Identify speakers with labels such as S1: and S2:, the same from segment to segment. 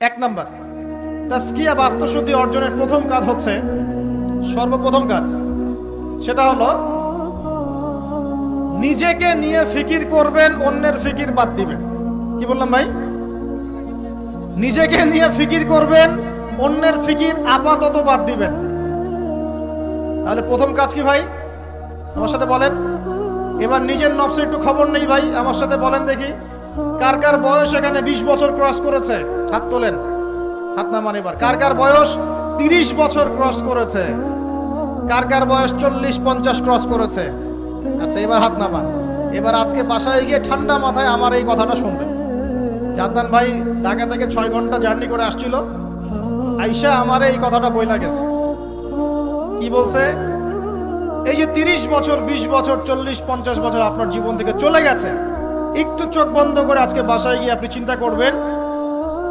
S1: এক নাম্বার। তাস্কিয়া বা আত্মশুদ্ধি অর্জনের প্রথম কাজ হচ্ছে সর্বপ্রথম কাজ। সেটা হলো নিজেকে নিয়ে ফিকির করবেন, অন্যের ফিকির বাদ দিবেন। কি বললাম ভাই? নিজেকে নিয়ে ফিকির করবেন, অন্যের ফিকির আপাতত বাদ দিবেন। তাহলে প্রথম কাজ কি ভাই? আমার সাথে বলেন। এবার নিজের নবসে একটু খবর নেই ভাই, আমার সাথে বলেন দেখি। কার কার বয়স এখানে বিশ বছর ক্রস করেছে? হাত তোলেন। হাত নামান এবার। কার কার বয়স? তিরিশ বছর ক্রস করেছে। কার কার বয়স? চল্লিশ, পঞ্চাশ ক্রস করেছে। আচ্ছা এবার হাত নামান। এবার আজকে বাসায় গিয়ে ঠান্ডা মাথায় আমার এই কথাটা শুনবেন। জাদনান ভাই ঢাকা থেকে ছয় ঘণ্টা জার্নি করে আসছিল। আইসা আমার এই কথাটা বইলা গেছে। কি বলছে? এই যে তিরিশ বছর, বিশ বছর, চল্লিশ, পঞ্চাশ বছর আপনার জীবন থেকে চলে গেছে। একটু চোখ বন্ধ করে আজকে বাসায় গিয়ে আপনি চিন্তা করবেন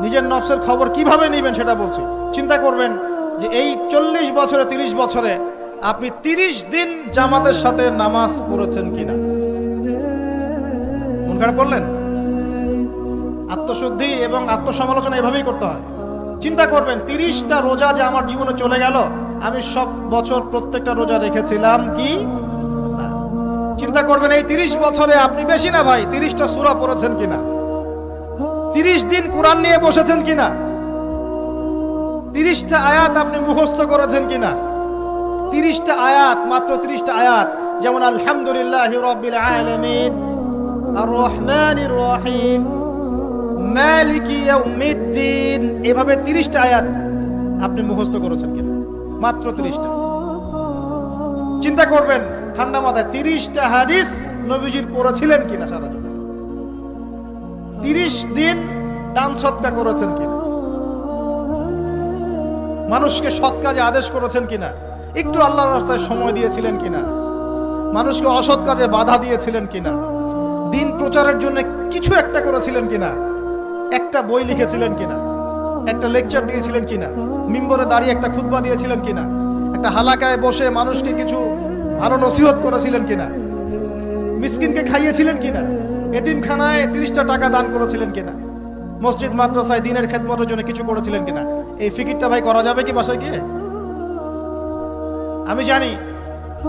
S1: নিজের নফসের খবর কীভাবে নেবেন সেটা বলছি। চিন্তা করবেন যে এই চল্লিশ বছরে, তিরিশ বছরে আপনি তিরিশ দিন জামাতের সাথে নামাজ পড়েছেন কিনা। মন করলেন? আত্মশুদ্ধি এবং আত্মসমালোচনা এভাবেই করতে হয়। চিন্তা করবেন, তিরিশটা রোজা যে আমার জীবনে চলে গেল, আমি সব বছর প্রত্যেকটা রোজা রেখেছিলাম কি? চিন্তা করবেন, এই তিরিশ বছরে আপনি বেশি না ভাই, তিরিশটা সুরা পড়েছেন কিনা। তিরিশ দিন কোরআন নিয়ে বসেছেন কিনা? তিরিশটা আয়াত আপনি মুখস্থ করেছেন কিনা? তিরিশটা আয়াত, মাত্র তিরিশটা আয়াত, যেমন আলহামদুলিল্লাহ এভাবে তিরিশটা আয়াত আপনি মুখস্থ করেছেন কিনা? মাত্র তিরিশটা। চিন্তা করবেন, ঠান্ডা মাথায় তিরিশটা হাদিস নবীজির পড়েছিলেন কিনা সারা তিরিশ দিন দান সৎকা করেছেন কিনা? মানুষকে সৎ কাজে আদেশ করেছেন কিনা? একটু আল্লাহর রাস্তায় সময় দিয়েছিলেন কিনা? মানুষকে অসৎ কাজে বাধা দিয়েছিলেন কিনা? দিন প্রচারের জন্য কিছু একটা করেছিলেন কিনা? একটা বই লিখেছিলেন কিনা? একটা লেকচার দিয়েছিলেন কিনা? মিম্বরে দাঁড়িয়ে একটা খুতবা দিয়েছিলেন কিনা? একটা হালাকায় বসে মানুষকে কিছু ভালো নসিহত করেছিলেন কিনা? মিসকিনকে খাইয়েছিলেন কিনা? এতিমখানায় তিরিশটা টাকা দান করেছিলেন কিনা? মসজিদ, মাদ্রাসায় দিনের খেদমতের জন্য কিছু করেছিলেন কিনা? এই ফিকিরটা ভাই করা যাবে কি বাসায় গিয়ে? আমি জানি,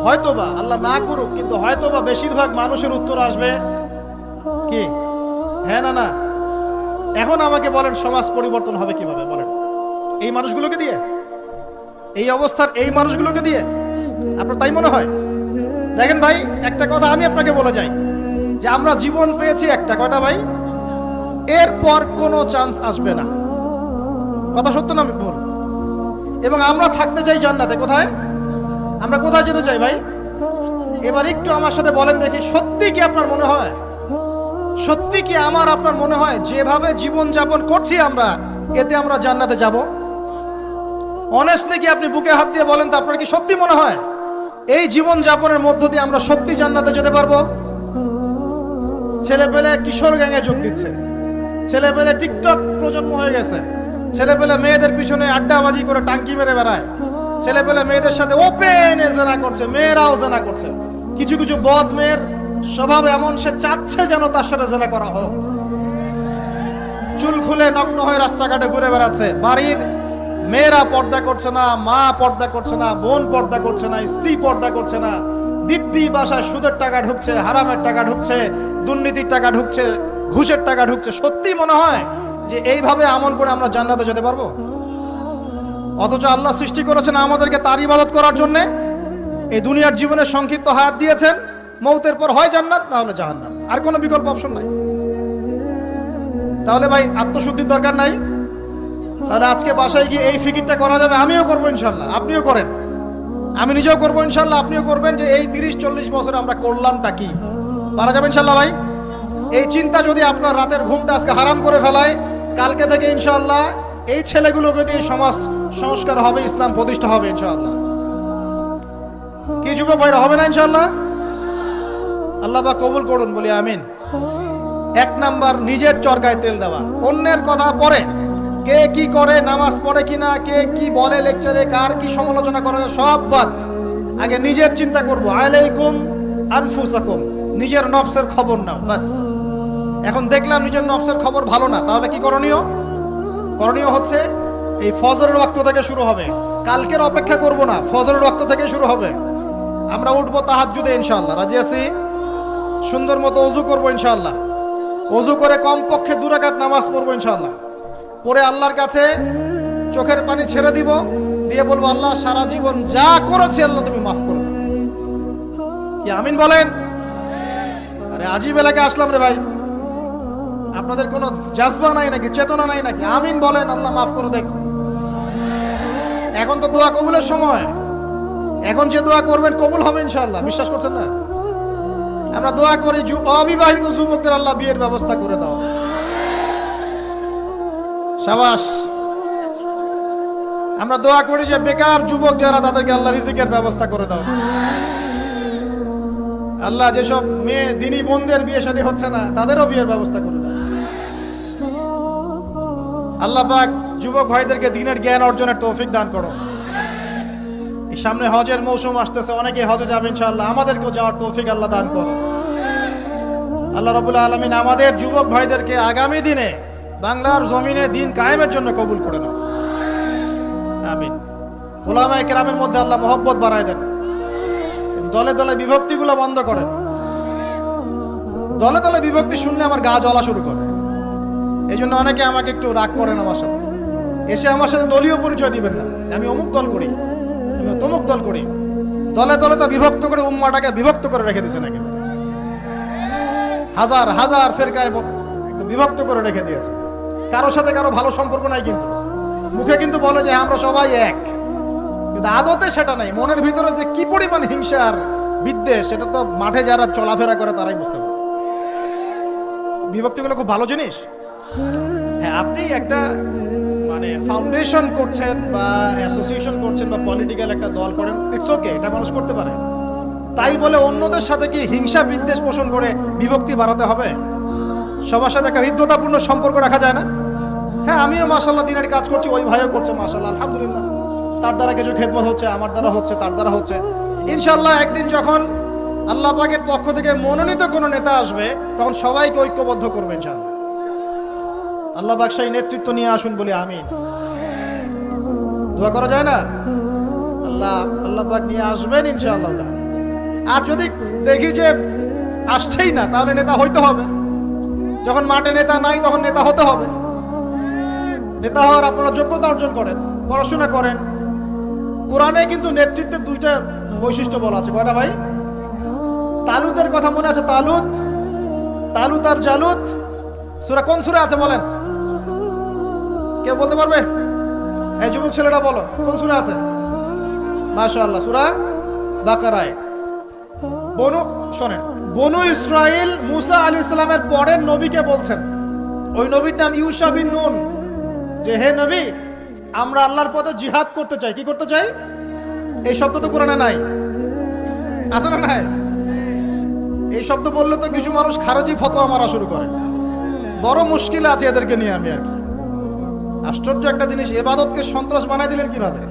S1: হয়তোবা আল্লাহ না করুক, কিন্তু হয়তোবা বেশিরভাগ মানুষের উত্তর আসবে কি? হ্যাঁ না না। এখন আমাকে বলেন সমাজ পরিবর্তন হবে কীভাবে? বলেন। এই মানুষগুলোকে দিয়ে? এই অবস্থার এই মানুষগুলোকে দিয়ে? আপনার তাই মনে হয়? দেখেন ভাই, একটা কথা আমি আপনাকে বলে যাই। যে আমরা জীবন পেয়েছি একটা, কয়টা ভাই? এরপর কোনো চান্স আসবে না। কথা সত্য না বল এবং আমরা থাকতে চাই জান্নাতে, কোথায়? আমরা কোথায় যেতে চাই ভাই? এবার একটু আমার সাথে বলেন দেখি, সত্যি কি আপনার মনে হয়? সত্যি কি আমার, আপনার মনে হয়? যেভাবে জীবন যাপন করছি আমরা, এতে আমরা জান্নাতে যাব? অনেস্টলি কি আপনি বুকে হাত দিয়ে বলেন তো আপনার কি সত্যি মনে হয়? এই জীবন যাপনের মধ্য দিয়ে আমরা সত্যি জান্নাতে যেতে পারব? ছেলে পেলে কিশোর গ্যাংয়ে যোগ দিচ্ছে। ছেলে পেলে টিকটক প্রজন্ম হয়ে গেছে। ছেলে পেলে মেয়েদের পিছনে আড্ডাবাজি করে টাঙ্কি মেরে বেড়ায়। ছেলে পেলে মেয়েদের সাথে ওপেন জেনা করছে, মেয়েরাও জেনা করছে। কিছু কিছু বদ মেয়ের স্বভাব এমন, সে চাচ্ছে যেন তার সাথে জেনা করা হোক। চুল খুলে নগ্ন হয়ে রাস্তাঘাটে ঘুরে বেড়াচ্ছে। বাড়ির মেয়েরা পর্দা করছে না, মা পর্দা করছে না, বোন পর্দা করছে না, স্ত্রী পর্দা করছে না। দিব্যি বাসায় সুদের টাকা ঢুকছে, হারামের টাকা ঢুকছে, দুর্নীতির টাকা ঢুকছে, ঘুষের টাকা ঢুকছে। সত্যি মনে হয় যে এইভাবে আমল করে আমরা জান্নাতে যেতে পারব? অথচ আল্লাহ সৃষ্টি করেছেন আমাদেরকে তার ইবাদত করার জন্য। এই দুনিয়ার জীবনের সংক্ষিপ্ত হায়াত দিয়েছেন। মৌতের পর হয় জান্নাত, না হলে জাহান্নাম। আর কোনো বিকল্প অপশন নাই। তাহলে ভাই, আত্মশুদ্ধির দরকার নাই। তাহলে আজকে বাসায় গিয়ে এই ফিকিরটা করা যাবে, আমিও করব ইনশাল্লাহ আপনিও করেন। আমি নিজেও করব ইনশাল্লাহ, আপনিও করবেন যে এই তিরিশ, চল্লিশ বছর আমরা করলামটা কি? পারা যাবে ইনশাল্লাহ ভাই? এই চিন্তা যদি আপনার রাতের ঘুমটা আজকে হারাম করে ফেলায়, কালকে থেকে ইনশাল্লাহ এই ছেলেগুলোকে দিয়ে সমাজ সংস্কার হবে, ইসলাম প্রতিষ্ঠা হবে ইনশাল্লাহ। কি যুবক ভাইরা, হবে না ইনশাল্লাহ? আল্লাহ বা কবুল করুন, বলি আমিন। এক নাম্বার, নিজের চরকায় তেল দেওয়া। অন্যের কথা পরে কে কি করে নামাজ পড়ে কিনা, কে কি বলে লেকচারে কার কি সমালোচনা করে, সব বাদ। আগে নিজের চিন্তা করব। আলাইকুম আনফুসাকুম, নিজের নফসের খবর নাও বাস এখন দেখলাম নিজের নফসের খবর ভালো না, তাহলে কি করণীয়? করণীয় হচ্ছে এই ফজরের রক্ত থেকে শুরু হবে। কালকের অপেক্ষা করব না, ফজরের রক্ত থেকে শুরু হবে। আমরা উঠবো তাহাজ্জুদে ইনশাল্লাহ রাজি আছি? সুন্দর মতো অজু করব ইনশাল্লাহ অজু করে কমপক্ষে দু রাকাত নামাজ পড়ব ইনশাআল্লাহ। পরে আল্লাহর কাছে চোখের পানি ছেড়ে দিব, দিয়ে বলব, আল্লাহ সারা জীবন যা করেছি আল্লাহ তুমি মাফ করে দাও। কি আমিন বলেন? আরে আজীব এলাকায় আসলাম রে ভাই। আপনাদের কোনো জাজবা নাই নাকি, চেতনা নাই নাকি? আমিন বলেন, আল্লাহ মাফ করে দেখ এখন তো দোয়া কবুলের সময়। এখন যে দোয়া করবেন কবুল হবে ইনশাল্লাহ বিশ্বাস করছেন না? আমরা দোয়া করি অবিবাহিত যুবকদের আল্লাহ বিয়ের ব্যবস্থা করে দাও। সাবাস। আমরা দোয়া করি যে বেকার যুবক যারা তাদেরকে আল্লাহ রিজিকের ব্যবস্থা করে দাও। আল্লাহ যেসব মেয়ে, দিনী বোনদের বিয়ে শাদী হচ্ছে না, তাদেরও বিয়ের ব্যবস্থা করে দাও। আল্লাহ পাক যুবক ভাইদেরকে দিনের জ্ঞান অর্জনের তৌফিক দান করো। সামনে হজের মৌসুম আসতেছে, অনেকে হজে যাবে ইনশাআল্লাহ। আমাদেরকেও যাওয়ার তৌফিক আল্লাহ দান করো। আল্লাহ রাবুল আলমিন আমাদের যুবক ভাইদেরকে আগামী দিনে বাংলার জমিনে দিন কায়েমের জন্য কবুল করে নাও। আমিন। ওলামা কেরামের মধ্যে আল্লাহ মোহব্বত বাড়ায় দেন। দলে দলে বিভক্তিগুলো বন্ধ করেন। দলে দলে বিভক্তি শুনলে আমার গা জ্বলা শুরু করে। এই জন্য অনেকে আমাকে একটু রাগ করেন আমার সাথে। এসে আমার সাথে দলীয় পরিচয় দিবেন না। আমি অমুক দল করি আমি তমুক দল করি। দলে দলে তো বিভক্ত করে উম্মাটাকে বিভক্ত করে রেখে দিয়েছে নাকি? হাজার হাজার ফেরকায় বিভক্ত করে রেখে দিয়েছে। কারোর সাথে কারও ভালো সম্পর্ক নাই কিন্তু। মুখে কিন্তু বলে যে আমরা সবাই এক। কিন্তু আদতে সেটা নাই। মনের ভিতরে যে কি পরিমাণ হিংসা আর বিদ্বেষ, সেটা তো মাঠে যারা চলাফেরা করে তারাই বুঝতে পারে। বিভক্তিগুলো খুব ভালো জিনিস। হ্যাঁ আপনি একটা মানে ফাউন্ডেশন করছেন বা অ্যাসোসিয়েশন করছেন বা পলিটিক্যাল একটা দল করেন ইটস ওকে এটা মানুষ করতে পারে। তাই বলে অন্যদের সাথে কি হিংসা, বিদ্বেষ পোষণ করে বিভক্তি বাড়াতে হবে? সবার সাথে একটা হৃদ্যতাপূর্ণ সম্পর্ক রাখা যায় না? হ্যাঁ আমিও মাসাল্লাহ দিনের কাজ করছি, ওই ভাইও করছে মাসাল্লাহ আলহামদুলিল্লাহ। তার দ্বারা কিছু খেদমত হচ্ছে, আমার দ্বারা হচ্ছে, তার দ্বারা হচ্ছে। ইনশাল্লাহ একদিন যখন আল্লাহ পাকের পক্ষ থেকে মনোনীত কোনো নেতা আসবে, তখন সবাইকে ঐক্যবদ্ধ করবেন ইনশাল্লাহ আল্লাহ পাক সেই নেতৃত্ব নিয়ে আসুন বলি, আমিন। দোয়া করা যায় না? আল্লাহ আল্লাহ পাক নিয়ে আসবেন ইনশাআল্লাহ আর যদি দেখি যে আসছেই না, তাহলে নেতা হইতে হবে। যখন মাঠে নেতা নাই, তখন নেতা হতে হবে। নেতা হওয়ার আপনারা যোগ্যতা অর্জন করেন, পড়াশোনা করেন। কোরআনে কিন্তু নেতৃত্বের দুইটা বৈশিষ্ট্য বলা আছে। কয়টা ভাই? তালুতের কথা মনে আছে? তালুত তালুত আর জালুত। সুরা কোন সুরা আছে বলেন? কেউ বলতে পারবে? এই যুবক ছেলেটা বলো, কোন সুরা আছে? মাশাআল্লাহ, সুরা বাকারায়। বনু, শোনেন, বনু ইসরাইল মুসা আলী ইসলামের পরের নবীকে বলছেন। ওই নবীর নাম ইউসা বিন নুন। যে হে নবী, আমরা আল্লাহর পথে জিহাদ করতে চাই। কি করতে চাই? এই শব্দ তো কোরআনে নাই। আছে না নাই? এই শব্দ বললে তো কিছু মানুষ খারজি ফতোয়া মারা শুরু করে। বড় মুশকিল আছে এদেরকে নিয়ে আমি আর কি। আশ্চর্য একটা জিনিস, এবাদতকে সন্ত্রাস বানাই দিলেন কীভাবে?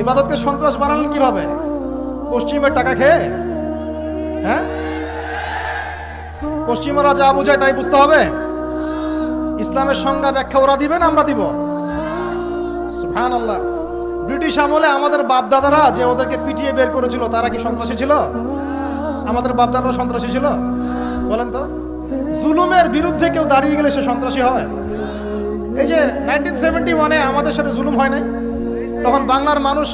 S1: এবাদতকে সন্ত্রাস বানালেন কীভাবে? পশ্চিমের টাকা খেয়ে? হ্যাঁ? পশ্চিমরা যা বোঝায় তাই বুঝতে হবে? ইসলামের সংজ্ঞা ব্যাখ্যা ওরা দিবেন আমরা দিব। সুবহান আল্লাহ ব্রিটিশ আমলে আমাদের বাপদাদারা যে ওদেরকে পিটিয়ে বের করেছিল, তারা কি সন্ত্রাসী ছিল? আমাদের বাপদাদারা সন্ত্রাসী ছিল? বলেন তো। জুলুমের বিরুদ্ধে কেউ দাঁড়িয়ে গেলে সে সন্ত্রাসী হয়। এই যে নাইনটিন সেভেন্টি ওয়ানে আমাদের সাথে জুলুম হয় নাই, তখন বাংলার মানুষ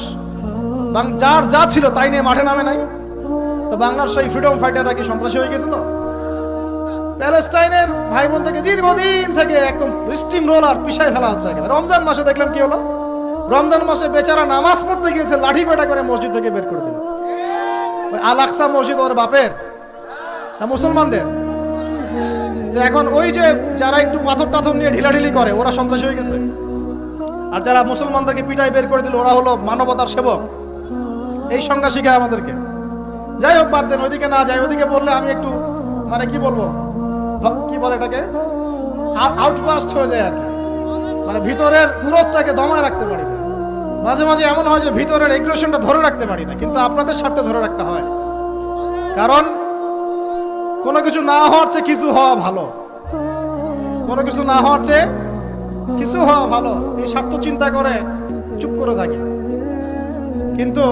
S1: যার যা ছিল তাই নিয়ে মাঠে নামে নাই। তো বাংলার সেই ফ্রিডম ফাইটাররা কি সন্ত্রাসী হয়ে গেছিল? প্যালেস্টাইনের ভাই বোন থেকে দীর্ঘদিন থেকে একদম স্টিম রোলার পিছায় ফেলা হচ্ছে একেবারে। রমজান মাসে দেখলাম কি হলো? রমজান মাসে বেচারা নামাজ পড়তে গিয়েছে, লাঠি পেটা করে মসজিদ থেকে বের করে দিল। ওই আল আকসা মসজিদ ওর বাপের, না মুসলমানদের? যে এখন ওই যে যারা একটু পাথর টাথর নিয়ে ঢিলাঢিলি করে, ওরা সন্ত্রাসী হয়ে গেছে। আর যারা মুসলমানদেরকে পিটাই বের করে দিল, ওরা হলো মানবতার সেবক। এই সংজ্ঞা শিখায় আমাদেরকে। যাই হোক, বাদ দেন, ওইদিকে না যাই ওইদিকে বললে আমি একটু মানে কি বলব? কি বলে এটাকে? আউটবাস্ট হয়ে যায় আর কি। মানে ভিতরের গ্রোথটাকে দমায় রাখতে পারি না। মাঝে মাঝে এমন হয় যে ভিতরের এগ্রেশনটা ধরে রাখতে পারি না, কিন্তু আপনাদের স্বার্থে ধরে রাখতে হয়। কারণ কোনো কিছু না হওয়ার চেয়ে কিছু হওয়া ভালো। কোনো কিছু না হওয়ার চেয়ে কিছু হওয়া ভালো। এই স্বার্থ চিন্তা করে চুপ করে থাকি। কিন্তু